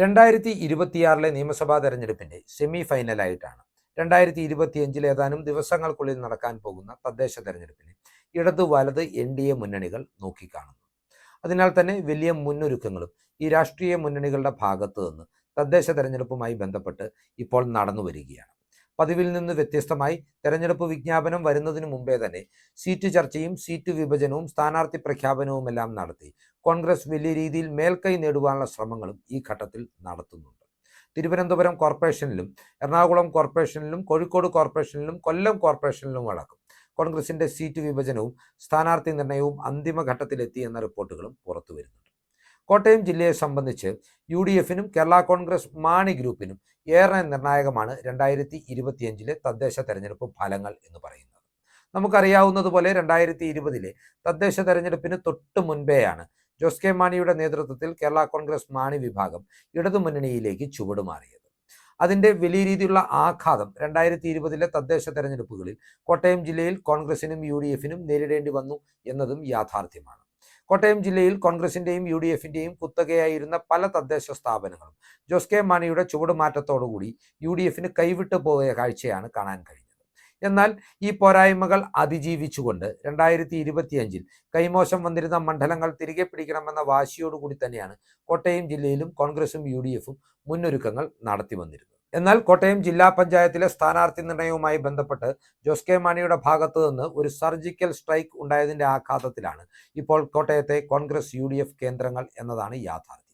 രണ്ടായിരത്തി ഇരുപത്തിയാറിലെ നിയമസഭാ തെരഞ്ഞെടുപ്പിന്റെ സെമി ഫൈനലായിട്ടാണ് രണ്ടായിരത്തി ഇരുപത്തിയഞ്ചിൽ ഏതാനും ദിവസങ്ങൾക്കുള്ളിൽ നടക്കാൻ പോകുന്ന തദ്ദേശ തെരഞ്ഞെടുപ്പിന് ഇടതു വലത് എൻ ഡി എ മുന്നണികൾ നോക്കിക്കാണുന്നു. അതിനാൽ തന്നെ വലിയ മുന്നൊരുക്കങ്ങളും ഈ രാഷ്ട്രീയ മുന്നണികളുടെ ഭാഗത്തു നിന്ന് തദ്ദേശ തെരഞ്ഞെടുപ്പുമായി ബന്ധപ്പെട്ട് ഇപ്പോൾ നടന്നു വരികയാണ് പതിവിൽ നിന്ന് വ്യത്യസ്തമായി തെരഞ്ഞെടുപ്പ് വിജ്ഞാപനം വരുന്നതിനു മുമ്പേ തന്നെ സീറ്റ് ചർച്ചയും സീറ്റ് വിഭജനവും സ്ഥാനാർത്ഥി പ്രഖ്യാപനവുമെല്ലാം നടത്തി. കോൺഗ്രസ് വലിയ രീതിയിൽ മേൽക്കൈ നേടുവാനുള്ള ശ്രമങ്ങളും ഈ ഘട്ടത്തിൽ നടത്തുന്നുണ്ട്. തിരുവനന്തപുരം കോർപ്പറേഷനിലും എറണാകുളം കോർപ്പറേഷനിലും കോഴിക്കോട് കോർപ്പറേഷനിലും കൊല്ലം കോർപ്പറേഷനിലും അടക്കം കോൺഗ്രസിന്റെ സീറ്റ് വിഭജനവും സ്ഥാനാർത്ഥി നിർണയവും അന്തിമഘട്ടത്തിലെത്തി എന്ന റിപ്പോർട്ടുകളും പുറത്തു വരുന്നുണ്ട് കോട്ടയം ജില്ലയെ സംബന്ധിച്ച് യു ഡി എഫിനും കേരള കോൺഗ്രസ് മാണി ഗ്രൂപ്പിനും ഏറെ നിർണായകമാണ് രണ്ടായിരത്തി ഇരുപത്തിയഞ്ചിലെ തദ്ദേശ തെരഞ്ഞെടുപ്പ് ഫലങ്ങൾ എന്ന് പറയുന്നത്. നമുക്കറിയാവുന്നതുപോലെ രണ്ടായിരത്തി ഇരുപതിലെ തദ്ദേശ തെരഞ്ഞെടുപ്പിന് തൊട്ട് മുൻപേയാണ് ജോസ് കെ മാണിയുടെ നേതൃത്വത്തിൽ കേരള കോൺഗ്രസ് മാണി വിഭാഗം ഇടതുമുന്നണിയിലേക്ക് ചുവടുമാറിയത് അതിന്റെ വലിയ രീതിയിലുള്ള ആഘാതം രണ്ടായിരത്തി ഇരുപതിലെ തദ്ദേശ തെരഞ്ഞെടുപ്പുകളിൽ കോട്ടയം ജില്ലയിൽ കോൺഗ്രസിനും യു ഡി എഫിനും നേരിടേണ്ടി വന്നു എന്നതും യാഥാർത്ഥ്യമാണ്. കോട്ടയം ജില്ലയിൽ കോൺഗ്രസിന്റെയും യു ഡി എഫിന്റെയും കുത്തകയായിരുന്ന പല തദ്ദേശ സ്ഥാപനങ്ങളും. ജോസ് കെ മാണിയുടെ ചുവടുമാറ്റത്തോടുകൂടി യു ഡി എഫിന് കൈവിട്ടു പോയ കാഴ്ചയാണ് കാണാൻ കഴിഞ്ഞത്. എന്നാൽ ഈ പോരായ്മകൾ അതിജീവിച്ചുകൊണ്ട് രണ്ടായിരത്തി ഇരുപത്തിയഞ്ചിൽ കൈമോശം വന്നിരുന്ന മണ്ഡലങ്ങൾ തിരികെ പിടിക്കണമെന്ന വാശിയോടുകൂടി തന്നെയാണ് കോട്ടയം ജില്ലയിലും കോൺഗ്രസും യു ഡി എഫും മുന്നൊരുക്കങ്ങൾ നടത്തി വന്നിരുന്നത്. എന്നാൽ കോട്ടയം ജില്ലാ പഞ്ചായത്തിലെ സ്ഥാനാർത്ഥി നിർണയവുമായി ബന്ധപ്പെട്ട് ജോസ് കെ മാണിയുടെ ഭാഗത്തു നിന്ന് ഒരു സർജിക്കൽ സ്ട്രൈക്ക് ഉണ്ടായതിന്റെ ആഘാതത്തിലാണ് ഇപ്പോൾ കോട്ടയത്തെ കോൺഗ്രസ് യു കേന്ദ്രങ്ങൾ എന്നതാണ് യാഥാർത്ഥ്യം.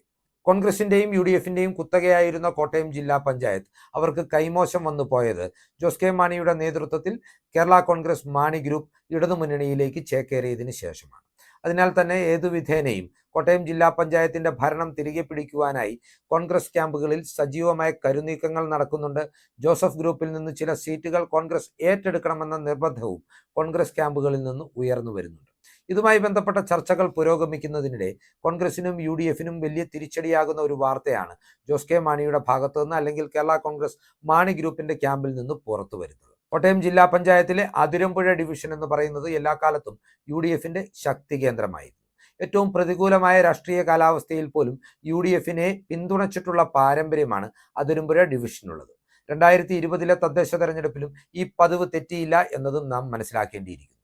കോൺഗ്രസിന്റെയും യു ഡി എഫിന്റെയും കുത്തകയായിരുന്ന കോട്ടയം ജില്ലാ പഞ്ചായത്ത് അവർക്ക് കൈമോശം വന്നു പോയത് ജോസ് കെ മാണിയുടെ നേതൃത്വത്തിൽ കേരള കോൺഗ്രസ് മാണി ഗ്രൂപ്പ് ഇടതുമുന്നണിയിലേക്ക് ചേക്കേറിയതിനു ശേഷമാണ്. അതിനാൽ തന്നെ ഏതു വിധേനയും കോട്ടയം ജില്ലാ പഞ്ചായത്തിന്റെ ഭരണം തിരികെ പിടിക്കുവാനായി കോൺഗ്രസ് ക്യാമ്പുകളിൽ സജീവമായ കരുനീക്കങ്ങൾ നടക്കുന്നുണ്ട്. ജോസഫ് ഗ്രൂപ്പിൽ നിന്ന് ചില സീറ്റുകൾ കോൺഗ്രസ് ഏറ്റെടുക്കണമെന്ന നിർബന്ധവും കോൺഗ്രസ് ക്യാമ്പുകളിൽ നിന്ന് ഉയർന്നു വരുന്നുണ്ട്. ഇതുമായി ബന്ധപ്പെട്ട ചർച്ചകൾ പുരോഗമിക്കുന്നതിനിടെ കോൺഗ്രസിനും യു ഡി എഫിനും വലിയ തിരിച്ചടിയാകുന്ന ഒരു വാർത്തയാണ് ജോസ് കെ മാണിയുടെ ഭാഗത്തു നിന്ന് അല്ലെങ്കിൽ കേരള കോൺഗ്രസ് മാണി ഗ്രൂപ്പിന്റെ ക്യാമ്പിൽ നിന്ന് പുറത്തു വരുന്നത് കോട്ടയം ജില്ലാ പഞ്ചായത്തിലെ അതിരമ്പുഴ ഡിവിഷൻ എന്ന് പറയുന്നത് എല്ലാ കാലത്തും യു ഡി എഫിന്റെ ശക്തി കേന്ദ്രമായിരുന്നു. ഏറ്റവും പ്രതികൂലമായ രാഷ്ട്രീയ കാലാവസ്ഥയിൽ പോലും യു ഡി എഫിനെ പിന്തുണച്ചിട്ടുള്ള പാരമ്പര്യമാണ് അതിരമ്പുഴ ഡിവിഷനുള്ളത്. രണ്ടായിരത്തി ഇരുപതിലെ തദ്ദേശ തെരഞ്ഞെടുപ്പിലും ഈ പതിവ് തെറ്റിയില്ല എന്നതും നാം മനസ്സിലാക്കേണ്ടിയിരിക്കുന്നു.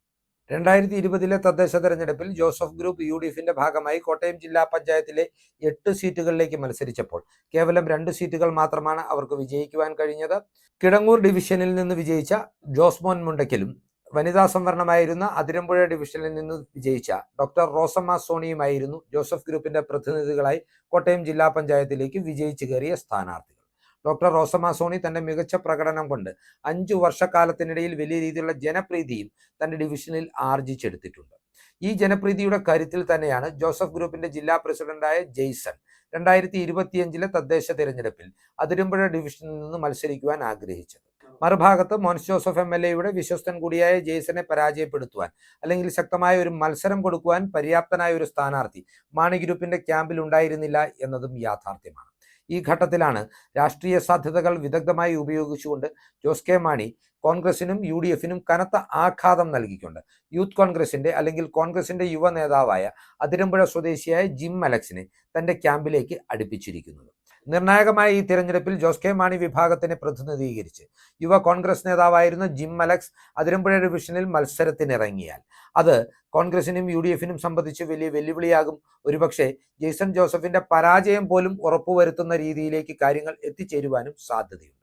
രണ്ടായിരത്തി ഇരുപതിലെ തദ്ദേശ തെരഞ്ഞെടുപ്പിൽ ജോസഫ് ഗ്രൂപ്പ് യു ഡി എഫിന്റെ ഭാഗമായി കോട്ടയം ജില്ലാ പഞ്ചായത്തിലെ എട്ട് സീറ്റുകളിലേക്ക് മത്സരിച്ചപ്പോൾ കേവലം രണ്ട് സീറ്റുകൾ മാത്രമാണ് അവർക്ക് വിജയിക്കുവാൻ കഴിഞ്ഞത്. കിടങ്ങൂർ ഡിവിഷനിൽ നിന്ന് വിജയിച്ച ജോസ്മോൻ മുണ്ടയ്ക്കലും വനിതാ സംവരണമായിരുന്ന അതിരമ്പുഴ ഡിവിഷനിൽ നിന്ന് വിജയിച്ച ഡോക്ടർ റോസമ്മ സോണിയുമായിരുന്നു ജോസഫ് ഗ്രൂപ്പിന്റെ പ്രതിനിധികളായി കോട്ടയം ജില്ലാ പഞ്ചായത്തിലേക്ക് വിജയിച്ചു കയറിയ സ്ഥാനാർത്ഥികൾ. ഡോക്ടർ റോസമ്മ സോണി തന്റെ മികച്ച പ്രകടനം കൊണ്ട് അഞ്ചു വർഷക്കാലത്തിനിടയിൽ വലിയ രീതിയിലുള്ള ജനപ്രീതിയും തന്റെ ഡിവിഷനിൽ ആർജിച്ചെടുത്തിട്ടുണ്ട്. ഈ ജനപ്രീതിയുടെ കരുത്തിൽ തന്നെയാണ് ജോസഫ് ഗ്രൂപ്പിന്റെ ജില്ലാ പ്രസിഡന്റായ ജെയ്സൺ രണ്ടായിരത്തി ഇരുപത്തിയഞ്ചിലെ തദ്ദേശ തിരഞ്ഞെടുപ്പിൽ അതിരമ്പുഴ ഡിവിഷനിൽ നിന്ന് മത്സരിക്കുവാൻ ആഗ്രഹിച്ചത്. മറുഭാഗത്ത് മോൻസ് ജോസഫ് എം എൽ എയുടെ വിശ്വസ്തൻ കൂടിയായ ജെയ്സനെ പരാജയപ്പെടുത്തുവാൻ അല്ലെങ്കിൽ ശക്തമായ ഒരു മത്സരം കൊടുക്കുവാൻ പര്യാപ്തനായ ഒരു സ്ഥാനാർത്ഥി മാണി ഗ്രൂപ്പിന്റെ ക്യാമ്പിൽ ഉണ്ടായിരുന്നില്ല എന്നതും യാഥാർത്ഥ്യമാണ്. ഈ ഘട്ടത്തിലാണ് രാഷ്ട്രീയ സാധ്യതകൾ വിദഗ്ധമായി ഉപയോഗിച്ചുകൊണ്ട് ജോസ് കെ മാണി കോൺഗ്രസിനും യു ഡി എഫിനും കനത്ത ആഘാതം നൽകിക്കൊണ്ട്. യൂത്ത് കോൺഗ്രസിന്റെ അല്ലെങ്കിൽ കോൺഗ്രസിന്റെ യുവ നേതാവായ അതിരമ്പുഴ സ്വദേശിയായ ജിം അലക്സിനെ തന്റെ ക്യാമ്പിലേക്ക് അടുപ്പിച്ചിരിക്കുന്നത്. നിർണായകമായ ഈ തിരഞ്ഞെടുപ്പിൽ ജോസ് കെ മാണി വിഭാഗത്തിനെ പ്രതിനിധീകരിച്ച്. യുവ കോൺഗ്രസ് നേതാവായിരുന്ന ജിം അലക്സ് അതിരമ്പുഴ ഡിവിഷനിൽ മത്സരത്തിനിറങ്ങിയാൽ. അത് കോൺഗ്രസിനും യു ഡി എഫിനും സംബന്ധിച്ച് വലിയ വെല്ലുവിളിയാകും. ഒരുപക്ഷെ ജെയ്സൺ ജോസഫിന്റെ പരാജയം പോലും ഉറപ്പുവരുത്തുന്ന രീതിയിലേക്ക് കാര്യങ്ങൾ എത്തിച്ചേരുവാനും സാധ്യതയുണ്ട്.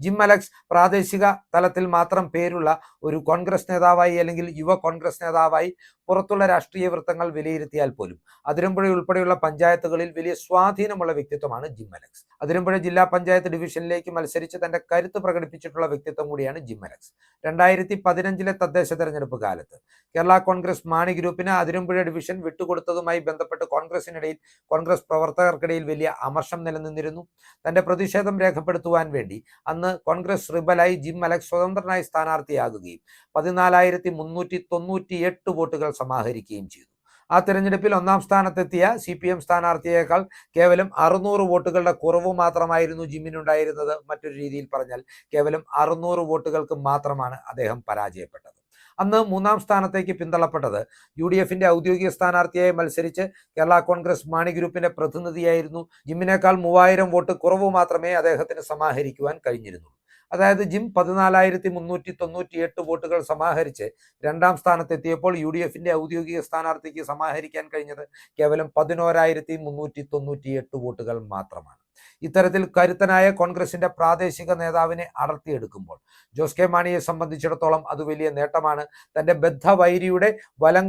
ജിം അലക്സ് പ്രാദേശിക തലത്തിൽ മാത്രം പേരുള്ള ഒരു കോൺഗ്രസ് നേതാവായി അല്ലെങ്കിൽ യുവ കോൺഗ്രസ് നേതാവായി പുറത്തുള്ള രാഷ്ട്രീയ വൃത്തങ്ങൾ വിലയിരുത്തിയാൽ പോലും. അതിരമ്പുഴ ഉൾപ്പെടെയുള്ള പഞ്ചായത്തുകളിൽ വലിയ സ്വാധീനമുള്ള വ്യക്തിത്വമാണ് ജിം അലക്സ്. അതിരമ്പുഴ ജില്ലാ പഞ്ചായത്ത് ഡിവിഷനിലേക്ക് മത്സരിച്ച് തന്റെ കരുത്ത് പ്രകടിപ്പിച്ചിട്ടുള്ള വ്യക്തിത്വം കൂടിയാണ് ജിം അലക്സ്. രണ്ടായിരത്തി പതിനഞ്ചിലെ തദ്ദേശ തെരഞ്ഞെടുപ്പ് കാലത്ത് കേരള കോൺഗ്രസ് മാണി ഗ്രൂപ്പിന് അതിരമ്പുഴ ഡിവിഷൻ വിട്ടുകൊടുത്തതുമായി ബന്ധപ്പെട്ട് കോൺഗ്രസിനിടയിൽ കോൺഗ്രസ് പ്രവർത്തകർക്കിടയിൽ വലിയ അമർഷം നിലനിന്നിരുന്നു. തന്റെ പ്രതിഷേധം രേഖപ്പെടുത്തുവാൻ വേണ്ടി അന്ന് കോൺഗ്രസ് റിബലായി ജിം അലക്സ് സ്വതന്ത്രനായി സ്ഥാനാർത്ഥിയാകുകയും പതിനാലായിരത്തി മുന്നൂറ്റി തൊണ്ണൂറ്റി എട്ട് വോട്ടുകൾ സമാഹരിക്കുകയും ചെയ്തു. ആ തെരഞ്ഞെടുപ്പിൽ ഒന്നാം സ്ഥാനത്തെത്തിയ സി പി എം സ്ഥാനാർത്ഥിയേക്കാൾ കേവലം അറുന്നൂറ് വോട്ടുകളുടെ കുറവ് മാത്രമായിരുന്നു ജിമ്മിനുണ്ടായിരുന്നത്. മറ്റൊരു രീതിയിൽ പറഞ്ഞാൽ കേവലം അറുന്നൂറ് വോട്ടുകൾക്ക് മാത്രമാണ് അദ്ദേഹം പരാജയപ്പെട്ടത്. അന്ന് മൂന്നാം സ്ഥാനത്തേക്ക് പിന്തള്ളപ്പെട്ടത്. യു ഡി എഫിന്റെ ഔദ്യോഗിക സ്ഥാനാർത്ഥിയായി മത്സരിച്ച് കേരള കോൺഗ്രസ് മാണി ഗ്രൂപ്പിന്റെ പ്രതിനിധിയായിരുന്നു. ജിമ്മിനേക്കാൾ മൂവായിരം വോട്ട് കുറവ് മാത്രമേ അദ്ദേഹത്തിന് സമാഹരിക്കുവാൻ കഴിഞ്ഞിരുന്നുള്ളൂ. അതായത് ജിം പതിനാലായിരത്തി മുന്നൂറ്റി തൊണ്ണൂറ്റി എട്ട് വോട്ടുകൾ സമാഹരിച്ച് രണ്ടാം സ്ഥാനത്തെത്തിയപ്പോൾ യു ഡി എഫിന്റെ ഔദ്യോഗിക സ്ഥാനാർത്ഥിക്ക് സമാഹരിക്കാൻ കഴിഞ്ഞത് കേവലം പതിനോരായിരത്തി മുന്നൂറ്റി തൊണ്ണൂറ്റി എട്ട് വോട്ടുകൾ മാത്രമാണ്. ഇത്തരത്തിൽ കരുത്തനായ കോൺഗ്രസിന്റെ പ്രാദേശിക നേതാവിനെ അടർത്തിയെടുക്കുമ്പോൾ ജോസ് കെ മാണിയെ സംബന്ധിച്ചിടത്തോളം അത് വലിയ നേട്ടമാണ്. തന്റെ ബദ്ധവൈരിയുടെ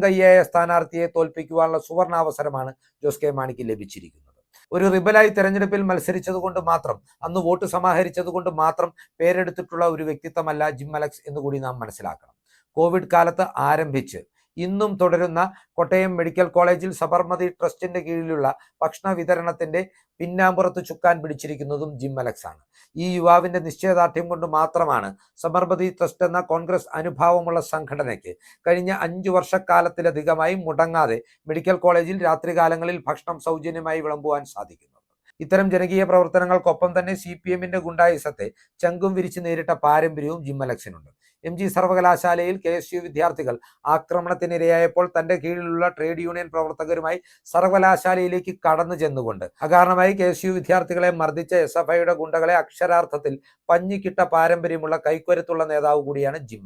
കയ്യായ സ്ഥാനാർത്ഥിയെ തോൽപ്പിക്കുവാനുള്ള സുവർണാവസരമാണ് ജോസ് കെ മാണിക്ക് ലഭിച്ചിരിക്കുന്നത്. ഒരു റിബലായി തെരഞ്ഞെടുപ്പിൽ മത്സരിച്ചതുകൊണ്ട് മാത്രം അന്ന് വോട്ട് സമാഹരിച്ചതുകൊണ്ട് മാത്രം പേരെടുത്തിട്ടുള്ള ഒരു വ്യക്തിത്വമല്ല ജിം അലക്സ് എന്നുകൂടി നാം മനസ്സിലാക്കണം. കോവിഡ് കാലത്ത് ആരംഭിച്ച് ഇന്നും തുടരുന്ന കോട്ടയം മെഡിക്കൽ കോളേജിൽ സബർമതി ട്രസ്റ്റിന്റെ കീഴിലുള്ള ഭക്ഷണ വിതരണത്തിന്റെ പിന്നാമ്പുറത്ത് ചുക്കാൻ പിടിച്ചിരിക്കുന്നതും ജിം അലക്സ് ആണ് ഈ യുവാവിന്റെ നിശ്ചയദാർഢ്യം കൊണ്ട് മാത്രമാണ് സബർമതി ട്രസ്റ്റ് എന്ന കോൺഗ്രസ് അനുഭാവമുള്ള സംഘടനയ്ക്ക് കഴിഞ്ഞ അഞ്ചു വർഷക്കാലത്തിലധികമായി മുടങ്ങാതെ മെഡിക്കൽ കോളേജിൽ രാത്രികാലങ്ങളിൽ ഭക്ഷണം സൗജന്യമായി വിളമ്പുവാൻ സാധിക്കുന്നു. ഇത്തരം ജനകീയ പ്രവർത്തനങ്ങൾക്കൊപ്പം തന്നെ സി പി എമ്മിന്റെ ഗുണ്ടായുസത്തെ ചങ്കും വിരിച്ച് നേരിട്ട പാരമ്പര്യവും ജിം അലക്സിനുണ്ട്. എം ജി സർവകലാശാലയിൽ കെ എസ് യു വിദ്യാർത്ഥികൾ ആക്രമണത്തിനിരയായപ്പോൾ തന്റെ കീഴിലുള്ള ട്രേഡ് യൂണിയൻ പ്രവർത്തകരുമായി സർവകലാശാലയിലേക്ക് കടന്നു ചെന്നുകൊണ്ട്. അകാരണമായി കെ എസ് യു വിദ്യാർത്ഥികളെ മർദ്ദിച്ച എസ് എഫ് ഐയുടെ ഗുണ്ടകളെ അക്ഷരാർത്ഥത്തിൽ പഞ്ഞിക്കിട്ട പാരമ്പര്യമുള്ള കൈക്കൊരുത്തുള്ള നേതാവ് കൂടിയാണ് ജിം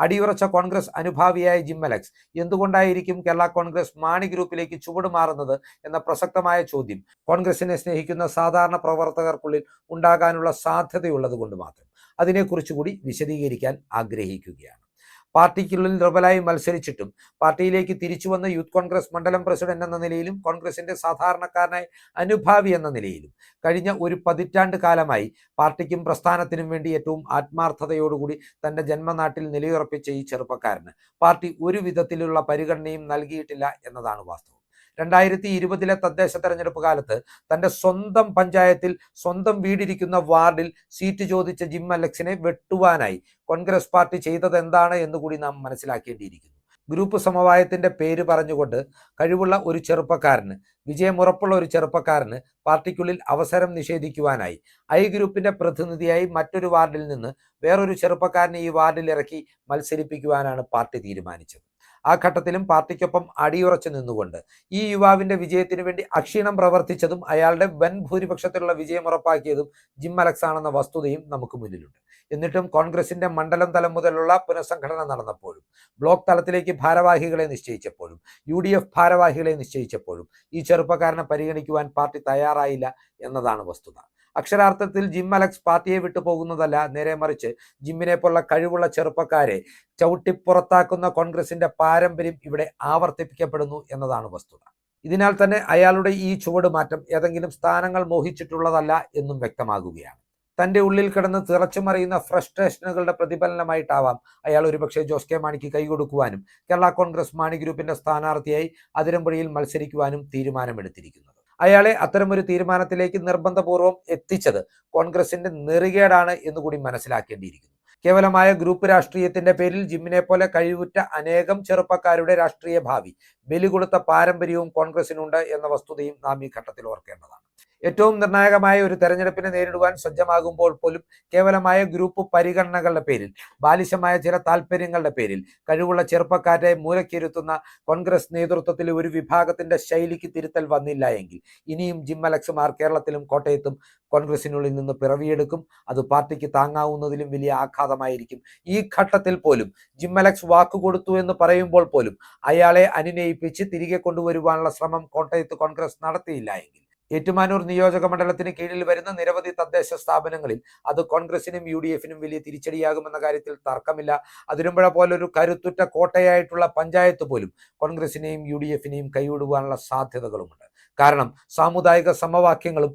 അടിയുറച്ച കോൺഗ്രസ് അനുഭാവിയായ ജിമ്മലക്സ് എന്തുകൊണ്ടായിരിക്കും കേരള കോൺഗ്രസ് മാണി ഗ്രൂപ്പിലേക്ക് ചുവടുമാറുന്നത് എന്ന പ്രസക്തമായ ചോദ്യം. കോൺഗ്രസിനെ സ്നേഹിക്കുന്ന സാധാരണ പ്രവർത്തകർക്കുള്ളിൽ ഉണ്ടാകാനുള്ള സാധ്യതയുള്ളത് കൊണ്ട് മാത്രം. അതിനെക്കുറിച്ച് കൂടി വിശദീകരിക്കാൻ ആഗ്രഹിക്കുകയാണ്. പാർട്ടിക്കുള്ളിൽ ദുർബലായി മത്സരിച്ചിട്ടും പാർട്ടിയിലേക്ക് തിരിച്ചു വന്ന യൂത്ത് കോൺഗ്രസ് മണ്ഡലം പ്രസിഡന്റ് എന്ന നിലയിലും കോൺഗ്രസിന്റെ സാധാരണക്കാരനായ അനുഭാവി എന്ന നിലയിലും കഴിഞ്ഞ ഒരു പതിറ്റാണ്ട് കാലമായി പാർട്ടിക്കും പ്രസ്ഥാനത്തിനും വേണ്ടി ഏറ്റവും ആത്മാർത്ഥതയോടുകൂടി തന്റെ ജന്മനാട്ടിൽ നിലയുറപ്പിച്ച ഈ ചെറുപ്പക്കാരന് പാർട്ടി ഒരു വിധത്തിലുള്ള പരിഗണനയും നൽകിയിട്ടില്ല എന്നതാണ് വാസ്തവം. രണ്ടായിരത്തി ഇരുപതിലെ തദ്ദേശ തെരഞ്ഞെടുപ്പ് കാലത്ത് തന്റെ സ്വന്തം പഞ്ചായത്തിൽ സ്വന്തം വീടിരിക്കുന്ന വാർഡിൽ സീറ്റ് ചോദിച്ച ജിം അലക്സിനെ വെട്ടുവാനായി കോൺഗ്രസ് പാർട്ടി ചെയ്തത് എന്താണ് എന്നുകൂടി നാം മനസ്സിലാക്കേണ്ടിയിരിക്കുന്നു. ഗ്രൂപ്പ് സമവായത്തിന്റെ പേര് പറഞ്ഞുകൊണ്ട് കഴിവുള്ള ഒരു ചെറുപ്പക്കാരന് വിജയമുറപ്പുള്ള ഒരു ചെറുപ്പക്കാരന് പാർട്ടിക്കുള്ളിൽ അവസരം നിഷേധിക്കുവാനായി ഐ ഗ്രൂപ്പിന്റെ പ്രതിനിധിയായി മറ്റൊരു വാർഡിൽ നിന്ന് വേറൊരു ചെറുപ്പക്കാരനെ ഈ വാർഡിൽ ഇറക്കി മത്സരിപ്പിക്കുവാനാണ് പാർട്ടി തീരുമാനിച്ചത്. ആ ഘട്ടത്തിലും പാർട്ടിക്കൊപ്പം അടിയുറച്ചു നിന്നുകൊണ്ട്. ഈ യുവാവിന്റെ വിജയത്തിനു വേണ്ടി അക്ഷീണം പ്രവർത്തിച്ചതും അയാളുടെ വൻ ഭൂരിപക്ഷത്തിലുള്ള വിജയം ഉറപ്പാക്കിയതും ജിം അലക്സ് ആണെന്ന വസ്തുതയും നമുക്ക് മുന്നിലുണ്ട്. എന്നിട്ടും കോൺഗ്രസിന്റെ മണ്ഡലം തലം മുതലുള്ള പുനഃസംഘടന നടന്നപ്പോഴും ബ്ലോക്ക് തലത്തിലേക്ക് ഭാരവാഹികളെ നിശ്ചയിച്ചപ്പോഴും യു ഡി എഫ് ഭാരവാഹികളെ നിശ്ചയിച്ചപ്പോഴും ഈ ചെറുപ്പക്കാരനെ പരിഗണിക്കുവാൻ പാർട്ടി തയ്യാറായില്ല എന്നതാണ് വസ്തുത. അക്ഷരാർത്ഥത്തിൽ ജിം അലക്സ് പാർട്ടിയെ വിട്ടു പോകുന്നതല്ല നേരെ മറിച്ച് ജിമ്മിനെ പോലുള്ള കഴിവുള്ള ചെറുപ്പക്കാരെ ചവിട്ടിപ്പുറത്താക്കുന്ന കോൺഗ്രസിന്റെ പാരമ്പര്യം ഇവിടെ ആവർത്തിപ്പിക്കപ്പെടുന്നു എന്നതാണ് വസ്തുത. ഇതിനാൽ തന്നെ അയാളുടെ ഈ ചുവട് മാറ്റം ഏതെങ്കിലും സ്ഥാനങ്ങൾ മോഹിച്ചിട്ടുള്ളതല്ല എന്നും വ്യക്തമാകുകയാണ്. തന്റെ ഉള്ളിൽ കിടന്ന് തിറച്ചുമറിയുന്ന ഫ്രസ്ട്രേഷനുകളുടെ പ്രതിഫലനമായിട്ടാവാം അയാൾ ഒരുപക്ഷെ ജോസ് കെ മാണിക്ക് കൈകൊടുക്കുവാനും കേരള കോൺഗ്രസ് മാണി ഗ്രൂപ്പിന്റെ സ്ഥാനാർത്ഥിയായി അതിരമ്പുഴയിൽ മത്സരിക്കുവാനും തീരുമാനമെടുത്തിരിക്കുന്നത്. അയാളെ അത്തരമൊരു തീരുമാനത്തിലേക്ക് നിർബന്ധപൂർവം എത്തിച്ചത് കോൺഗ്രസിന്റെ നെറികേടാണ് എന്നുകൂടി മനസ്സിലാക്കേണ്ടിയിരിക്കുന്നു. കേവലമായ ഗ്രൂപ്പ് രാഷ്ട്രീയത്തിന്റെ പേരിൽ ജിമ്മിനെ പോലെ കഴിവുറ്റ അനേകം ചെറുപ്പക്കാരുടെ രാഷ്ട്രീയ ഭാവി ബലികൊടുത്ത പാരമ്പര്യവും കോൺഗ്രസിനുണ്ട് എന്ന വസ്തുതയും നാം ഈ ഘട്ടത്തിൽ ഓർക്കേണ്ടതാണ്. ഏറ്റവും നിർണായകമായ ഒരു തെരഞ്ഞെടുപ്പിനെ നേരിടുവാൻ സജ്ജമാകുമ്പോൾ പോലും കേവലമായ ഗ്രൂപ്പ് പരിഗണനകളുടെ പേരിൽ ബാലിശമായ ചില താല്പര്യങ്ങളുടെ പേരിൽ കഴിവുള്ള ചെറുപ്പക്കാരെ മൂലക്കിരുത്തുന്ന കോൺഗ്രസ് നേതൃത്വത്തിൽ ഒരു വിഭാഗത്തിന്റെ ശൈലിക്ക് തിരുത്തൽ വന്നില്ല എങ്കിൽ ഇനിയും ജിം അലക്സുമാർ കേരളത്തിലും കോട്ടയത്തും കോൺഗ്രസിനുള്ളിൽ നിന്ന് പിറവിയെടുക്കും. അത് പാർട്ടിക്ക് താങ്ങാവുന്നതിലും വലിയ ആഘാതമായിരിക്കും. ഈ ഘട്ടത്തിൽ പോലും ജിം അലക്സ് വാക്കുകൊടുത്തു എന്ന് പറയുമ്പോൾ പോലും അയാളെ അനുനയിപ്പിച്ച് തിരികെ കൊണ്ടുവരുവാനുള്ള ശ്രമം കോട്ടയത്ത് കോൺഗ്രസ് നടത്തിയില്ല എങ്കിൽ ഏറ്റുമാനൂർ നിയോജക മണ്ഡലത്തിന് കീഴിൽ വരുന്ന നിരവധി തദ്ദേശ സ്ഥാപനങ്ങളിൽ അത് കോൺഗ്രസിനും യു ഡി എഫിനും വലിയ തിരിച്ചടിയാകുമെന്ന കാര്യത്തിൽ തർക്കമില്ല. അതിരുമ്പുഴ പോലൊരു കരുത്തുറ്റ കോട്ടയായിട്ടുള്ള പഞ്ചായത്ത് പോലും കോൺഗ്രസിനെയും യു ഡി എഫിനെയും കൈവിടുവാനുള്ള സാധ്യതകളുമുണ്ട്. കാരണം സാമുദായിക സമവാക്യങ്ങളും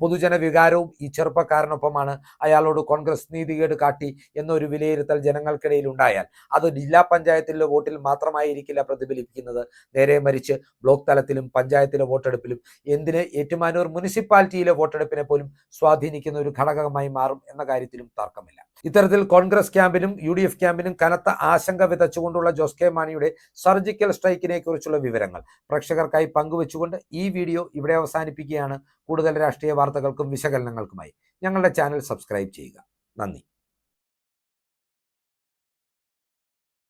പൊതുജന വികാരവും ഈ ചെറുപ്പക്കാരനൊപ്പമാണ് അയാളോട് കോൺഗ്രസ് നീതികേട് കാട്ടി എന്നൊരു വിലയിരുത്തൽ ജനങ്ങൾക്കിടയിൽ ഉണ്ടായാൽ അത് ജില്ലാ പഞ്ചായത്തിലെ വോട്ടിൽ മാത്രമായിരിക്കില്ല പ്രതിഫലിപ്പിക്കുന്നത്. നേരെ മറിച്ച് ബ്ലോക്ക് തലത്തിലും പഞ്ചായത്തിലെ വോട്ടെടുപ്പിലും എന്തിന് ഏറ്റുമാനൂർ മുനിസിപ്പാലിറ്റിയിലെ വോട്ടെടുപ്പിനെ പോലും സ്വാധീനിക്കുന്ന ഒരു ഘടകമായി മാറും എന്ന കാര്യത്തിലും തർക്കമില്ല. ഇത്തരത്തിൽ കോൺഗ്രസ് ക്യാമ്പിനും യു ഡി എഫ് ക്യാമ്പിനും കനത്ത ആശങ്ക വിതച്ചുകൊണ്ടുള്ള ജോസ് കെ മാണിയുടെ സർജിക്കൽ സ്ട്രൈക്കിനെ കുറിച്ചുള്ള വിവരങ്ങൾ പ്രേക്ഷകർക്കായി പങ്കുവെച്ചുകൊണ്ട് ഈ വീഡിയോ ഇവിടെ അവസാനിപ്പിക്കുകയാണ്. കൂടുതൽ രാഷ്ട്രീയ വാർത്തകൾക്കും വിശകലനങ്ങൾക്കുമായി ഞങ്ങളുടെ ചാനൽ സബ്സ്ക്രൈബ് ചെയ്യുക. നന്ദി.